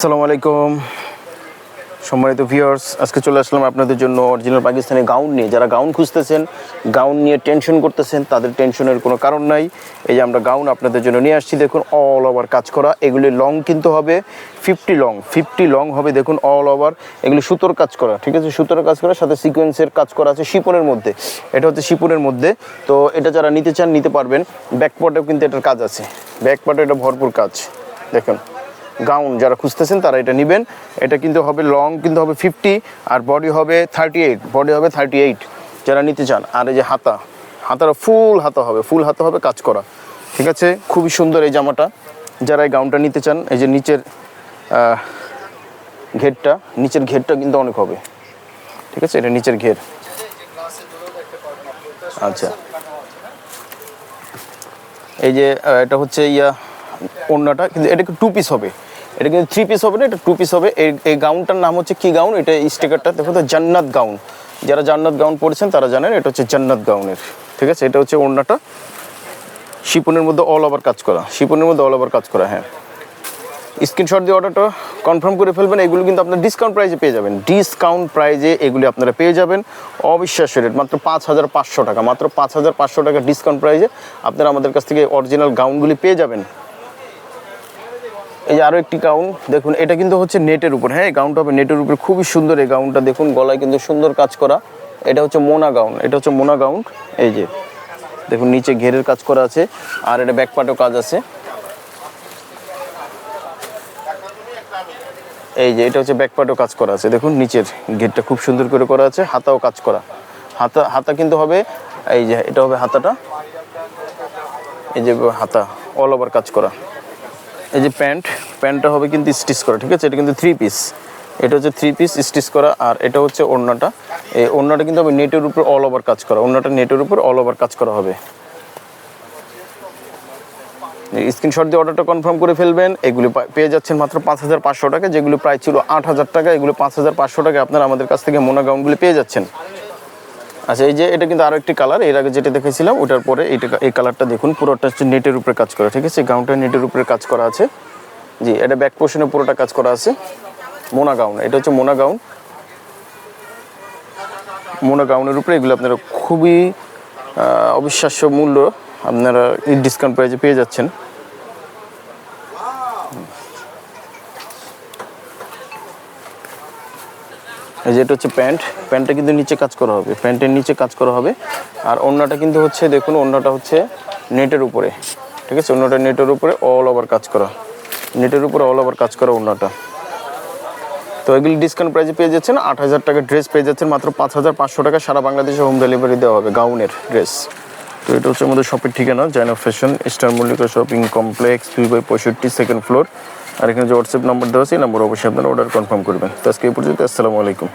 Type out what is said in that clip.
আসসালামু আলাইকুম। সম্মানিত ভিউয়ার্স আজকে চলে আসলাম আপনাদের জন্য অরিজিনাল পাকিস্তানি গাউন নিয়ে। যারা গাউন খুঁজতেছেন গাউন নিয়ে টেনশন করতেছেন, তাদের টেনশনের কোনো কারণ নাই। এই যে আমরা গাউন আপনাদের জন্য নিয়ে আসছি, দেখুন অল ওভার কাজ করা। এগুলি লং কিন্তু হবে ফিফটি লং ফিফটি লং হবে, দেখুন অল ওভার এগুলি সুতোর কাজ করা, ঠিক আছে? সুতোর কাজ করা, সাথে সিকোয়েন্সের কাজ করা আছে শিপনের মধ্যে। এটা হচ্ছে শিপনের মধ্যে। তো এটা যারা নিতে চান, নিতে পারবেন। ব্যাকপার্টেও কিন্তু এটার কাজ আছে। ব্যাকপার্টে এটা ভরপুর কাজ। দেখুন। গাউন যারা খুঁজতেছেন তারা এটা নেবেন। এটা কিন্তু হবে লং কিন্তু হবে ফিফটি আর বডি হবে থার্টি এইট বডি হবে থার্টি এইট যারা নিতে চান, আর এই যে হাতা হাতাটা ফুল হাতা হবে, ফুল হাতা হবে কাজ করা। ঠিক আছে? খুবই সুন্দর এই জামাটা। যারা এই গাউনটা নিতে চান, এই যে নিচের ঘেরটা নিচের ঘেরটা কিন্তু অনেক হবে। ঠিক আছে? এটা নিচের ঘের। আচ্ছা। এই যে এটা হচ্ছে ইয়া ওড়নাটা, কিন্তু এটা টু পিস হবে। এটা কিন্তু থ্রি পিস হবে না, এটা টু পিস হবে। এই গাউনটার নাম হচ্ছে কি গাউন এটা স্টিকারটা দেখো তো, জান্নাত গাউন যারা জান্নাত গাউন পড়েছেন তারা জানেন এটা হচ্ছে জান্নাত গাউনের ঠিক আছে? এটা হচ্ছে ওড়নাটা। শিপনের মধ্যে অল ওভার কাজ করা। শিপনের মধ্যে অল ওভার কাজ করা হ্যাঁ। স্ক্রিনশট দিয়ে অর্ডারটা কনফার্ম করে ফেলবেন। এগুলো কিন্তু আপনার ডিসকাউন্ট প্রাইজে পেয়ে যাবেন। ডিসকাউন্ট প্রাইজে এগুলি আপনারা পেয়ে যাবেন। অবিশ্বাস্য রেট মাত্র পাঁচ হাজার পাঁচশো টাকা। মাত্র পাঁচ হাজার পাঁচশো টাকা ডিসকাউন্ট প্রাইজে আপনারা আমাদের কাছ থেকে অরিজিনাল গাউনগুলি পেয়ে যাবেন। এই যে আরও একটি গাউন দেখুন, এটা কিন্তু হচ্ছে নেটের উপর। হ্যাঁ গাউনটা হবে নেটের উপর। খুবই সুন্দর এই গাউনটা দেখুন, গলায় কিন্তু সুন্দর কাজ করা। এটা হচ্ছে মোনা গাউন এটা হচ্ছে মোনা গাউন এই যে, দেখুন, নিচে ঘেরের কাজ করা আছে, আর এটা ব্যাক পার্টেও কাজ আছে। এই যে, এটা হচ্ছে ব্যাক পার্টেও কাজ করা আছে। দেখুন, নিচের ঘেরটা খুব সুন্দর করে করা আছে, হাতাও কাজ করা। হাতা হাতা কিন্তু হবে, এই যে, এটা হবে হাতাটা। এই যে, হাতা অল ওভার কাজ করা। এই যে প্যান্ট, প্যান্টটা হবে কিন্তু স্টিচ করা, ঠিক আছে? এটা কিন্তু থ্রি পিস এটা হচ্ছে থ্রি পিস স্টিচ করা, আর এটা হচ্ছে ওড়নাটা। এই ওড়নাটা কিন্তু হবে নেটের উপর অল ওভার কাজ করা, ওড়নাটা নেটের উপর অল ওভার কাজ করা হবে। স্ক্রিনশট দিয়ে অর্ডারটা কনফার্ম করে ফেলবেন। এগুলি পেয়ে যাচ্ছেন মাত্র পাঁচ হাজার পাঁচশো টাকা, যেগুলো প্রায় ছিল আট হাজার টাকা, এগুলো পাঁচ হাজার পাঁচশো টাকা আপনারা আমাদের কাছ থেকে মোনা গাউনগুলি পেয়ে যাচ্ছেন। আচ্ছা এই যে এটা কিন্তু আরও একটি কালারের আগে যেটা দেখেছিলাম, ওটার পরে এইটা এই কালারটা দেখুন, পুরোটা হচ্ছে নেটের উপরে কাজ করা, ঠিক আছে? গাউনটা নেটের উপরে কাজ করা আছে। জি, এটা ব্যাক পোর্শনে পুরোটা কাজ করা আছে। মোনা গাউন এটা হচ্ছে মোনা গাউন মোনা গাউনের উপরে এগুলো আপনারা খুবই অবিশ্বাস্য মূল্য আপনারা ডিসকাউন্ট প্রাইজে পেয়ে যাচ্ছেন। এই যে এটা হচ্ছে প্যান্ট, প্যান্টটা কিন্তু নিচে কাজ করা হবে, প্যান্টের নিচে কাজ করা হবে। আর অন্যটা কিন্তু হচ্ছে, দেখুন অন্যটা হচ্ছে নেটের উপরে, ঠিক আছে? অন্যটা নেটের উপরে অল ওভার কাজ করা, নেটের উপরে অল ওভার কাজ করা অন্যটা তো এগুলি ডিসকাউন্ট প্রাইসে পেয়ে যাচ্ছেন, আট হাজার টাকা ড্রেস পেয়ে যাচ্ছেন, মাত্র পাঁচ হাজার পাঁচশো টাকা সারা বাংলাদেশে হোম ডেলিভারি দেওয়া হবে গাউনের ড্রেস তো এটা হচ্ছে আমাদের শপের ঠিকানা Jaina fashion star Mallika shopping complex দুই বাই পঁয়ষট্টি সেকেন্ড ফ্লোর আর এখানে যে হোয়াটসঅ্যাপ নাম্বার দেওয়া আছে, এই নাম্বার অবশ্যই আপনারা অর্ডার কনফার্ম করবেন। তো আজকে এই পর্যন্ত আসসালামু আলাইকুম।